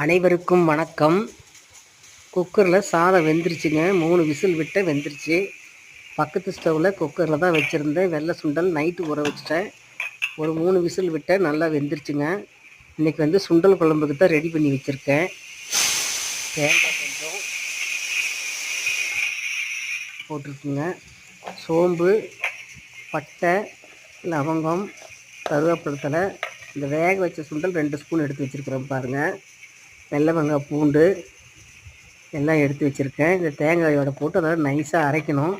அனைவருக்கும் வணக்கம். குக்கரில் சாதம் வெந்துருச்சுங்க. மூணு விசில் விட்டு வெந்துருச்சு. பக்கத்து ஸ்டவ்வில் குக்கரில் தான் வச்சுருந்தேன். வெள்ளை சுண்டல் நைட்டு ஊற வச்சுட்டேன். ஒரு மூணு விசில் விட்ட நல்லா வெந்துருச்சுங்க. இன்றைக்கி வந்து சுண்டல் குழம்புக்கு தான் ரெடி பண்ணி வச்சுருக்கேன். தேங்காய் கொஞ்சம் போட்டிருக்குங்க. சோம்பு பட்டை லவங்கம் கருவேப்பிலத்தில் இந்த வேக வச்ச சுண்டல் ரெண்டு ஸ்பூன் எடுத்து வச்சுருக்குறோம் பாருங்கள் வெள்ளை வெங்காயம் பூண்டு எல்லாம் எடுத்து வச்சுருக்கேன். இந்த தேங்காயோட போட்டு அதை நைஸாக அரைக்கணும்.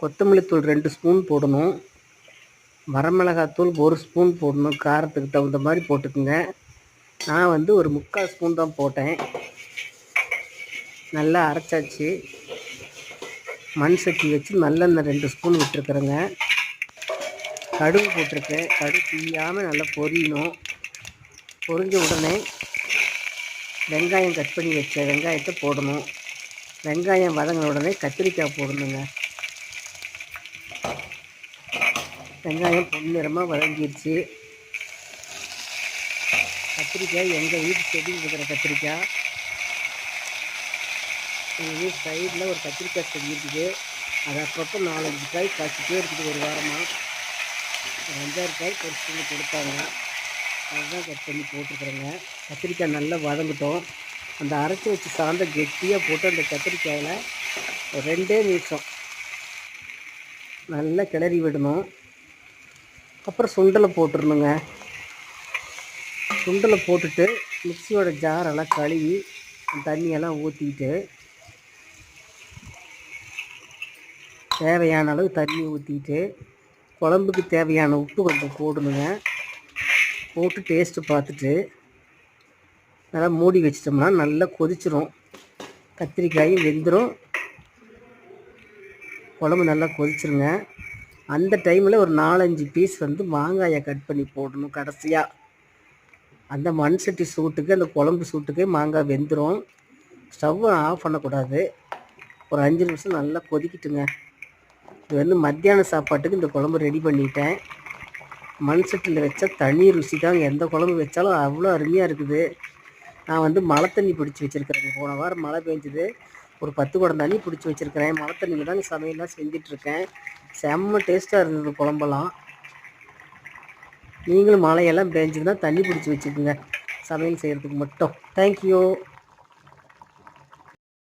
கொத்தமல்லி தூள் ரெண்டு ஸ்பூன் போடணும். வரமிளகாத்தூள் ஒரு ஸ்பூன் போடணும். காரத்துக்கு தகுந்த மாதிரி போட்டுக்குங்க. நான் வந்து ஒரு முக்கால் ஸ்பூன் தான் போட்டேன். நல்லா அரைச்சாச்சு. மண் சட்டி வச்சு நல்லெண்ணெய் ரெண்டு ஸ்பூன் விட்டுருக்குறேங்க. கடுகு போட்டிருக்கேன். கடுகு தீயாமல் நல்லா பொரியணும். பொரிஞ்ச உடனே வெங்காயம் கட் பண்ணி வச்ச வெங்காயத்தை போடணும். வெங்காயம் வதங்கின உடனே கத்திரிக்காய் போடணுங்க. வெங்காயம் பொன்னிறமாக வதங்கிடுச்சு கத்திரிக்காய் எங்கள் வீட்டு செடி இருக்கிற கத்திரிக்காய். எங்கள் வீட்டு சைடில் ஒரு கத்திரிக்காய் செடி இருக்குது. அது அப்பப்போ நாலஞ்சு காய் காய்ச்சிட்டே இருக்குது ஒரு வாரமாக ஒரு அஞ்சாறு காய் பறிச்சு வந்து கொடுத்தாங்க. அதுதான் கட் பண்ணி போட்டுருக்குறேங்க கத்திரிக்காய் நல்லா வதங்கிட்டோம். அந்த அரைச்சி வச்சு சாந்த கெட்டியாக போட்டு அந்த கத்திரிக்காயில் ஒரு ரெண்டே நிமிஷம் நல்லா கிளறி விடணும். அப்புறம் சுண்டலை போட்டுடணுங்க சுண்டலை போட்டுட்டு மிக்சியோட ஜாரெல்லாம் கழுவி தண்ணியெல்லாம் ஊற்றிக்கிட்டு தேவையான அளவு தண்ணி ஊற்றிட்டு குழம்புக்கு தேவையான உப்பு கொஞ்சம் போடணுங்க. போட்டு டேஸ்ட்டு பார்த்துட்டு நல்லா மூடி வச்சிட்டோம்னா நல்லா கொதிச்சிரும். கத்திரிக்காயும் வெந்துடும் குழம்பு நல்லா கொதிச்சிருங்க. அந்த டைமில் ஒரு நாலஞ்சு பீஸ் வந்து மாங்காயை கட் பண்ணி போடணும் கடைசியாக அந்த மண் சட்டி சூட்டுக்கு அந்த குழம்பு சூட்டுக்கு மாங்காய் வெந்துடும் ஸ்டவ்வை ஆஃப் பண்ணக்கூடாது. ஒரு அஞ்சு நிமிஷம் நல்லா கொதிக்கிட்டுங்க. இது வந்து மத்தியான சாப்பாட்டுக்கு இந்த குழம்பு ரெடி பண்ணிட்டேன். மண் சட்டியில் வச்சா தனி ருசி தாங்க எந்த குழம்பு வச்சாலும் அவ்வளோ அருமையாக இருக்குது. நான் வந்து மழை தண்ணி பிடிச்சி வச்சுருக்கிறேங்க. போன வாரம் மழை பெஞ்சுது. ஒரு பத்து குடம் தண்ணி பிடிச்சி வச்சுருக்கிறேன். மழை தண்ணியில் தாங்க சமையல்லாம் செஞ்சிட்ருக்கேன். செம்ம டேஸ்ட்டாக இருந்தது குழம்பெல்லாம். நீங்களும் மழையெல்லாம் பெஞ்சுதுன்னா தண்ணி பிடிச்சி வச்சுக்கோங்க. சமையல் செய்கிறதுக்கு மட்டும். தேங்க்யூ